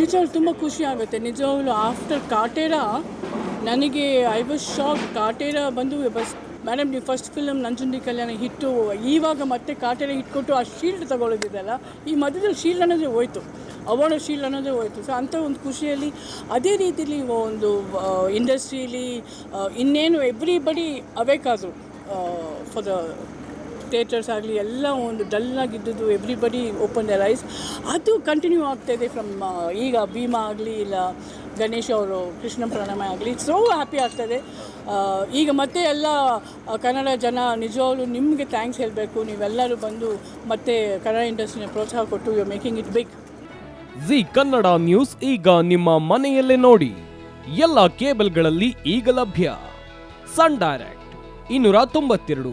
ನಿಜವಾಗ್ಲೂ ತುಂಬ ಖುಷಿ ಆಗುತ್ತೆ. ನಿಜವಾಗ್ಲು ಆಫ್ಟರ್ ಕಾಟೇರ ನನಗೆ ಐ ವಾಸ್ ಶಾಕ್ ಕಾಟೇರ ಬಂದು ಬಸ್ ಮೇಡಮ್ ನೀವು first film Nanjundi Kalyana hit ಇವಾಗ ಮತ್ತೆ ಕಾಟೇರ ಹಿಟ್ಕೊಟ್ಟು ಆ ಶೀಲ್ಡ್ ತಗೊಳ್ಳೋದಿದೆಯಲ್ಲ, ಈ ಮಧ್ಯದಲ್ಲಿ ಶೀಲ್ಡ್ ಅನ್ನೋದೇ ಹೋಯ್ತು. ಅವಾರ್ಡ್ ಶೀಲ್ಡ್ ಅನ್ನೋದೇ ಹೋಯ್ತು. ಸೊ ಅಂಥ ಒಂದು ಖುಷಿಯಲ್ಲಿ, ಅದೇ ರೀತಿಯಲ್ಲಿ ಒಂದು ಇಂಡಸ್ಟ್ರೀಲಿ ಇನ್ನೇನು ಎವ್ರಿಬಡಿ ಅವೇಕಾದರು ಫಾರ್ ದ ಥಿಯೇಟರ್ಸ್ ಆಗಲಿ, ಎಲ್ಲ ಒಂದು ಡಲ್ಲಾಗಿದ್ದದ್ದು ಎವ್ರಿಬಡಿ ಓಪನ್ ದ ರೈಸ್ ಅದು ಕಂಟಿನ್ಯೂ ಆಗ್ತಾಯಿದೆ ಫ್ರಮ್ ಈಗ ಭೀಮಾ ಆಗಲಿ, ಇಲ್ಲ ಗಣೇಶ್ ಅವರು, ಕೃಷ್ಣ ಪ್ರಣಾಮ ಆಗಲಿ ಸೋ ಹ್ಯಾಪಿ ಆಗ್ತದೆ ಈಗ ಮತ್ತೆ ಎಲ್ಲ ಕನ್ನಡ ಜನ ನಿಜವಾಗ್ಲೂ ನಿಮಗೆ ಥ್ಯಾಂಕ್ಸ್ ಹೇಳಬೇಕು. ನೀವೆಲ್ಲರೂ ಬಂದು ಮತ್ತೆ ಕನ್ನಡ ಇಂಡಸ್ಟ್ರಿನ ಪ್ರೋತ್ಸಾಹ ಕೊಟ್ಟು you making it big Zee Kannada news ಈಗ ನಿಮ್ಮ ಮನೆಯಲ್ಲೇ ನೋಡಿ. ಎಲ್ಲ ಕೇಬಲ್ಗಳಲ್ಲಿ ಈಗ ಲಭ್ಯ. ಸನ್ ಡೈರೆಕ್ಟ್, ಇನ್ನೂರ ತೊಂಬತ್ತೆರಡು.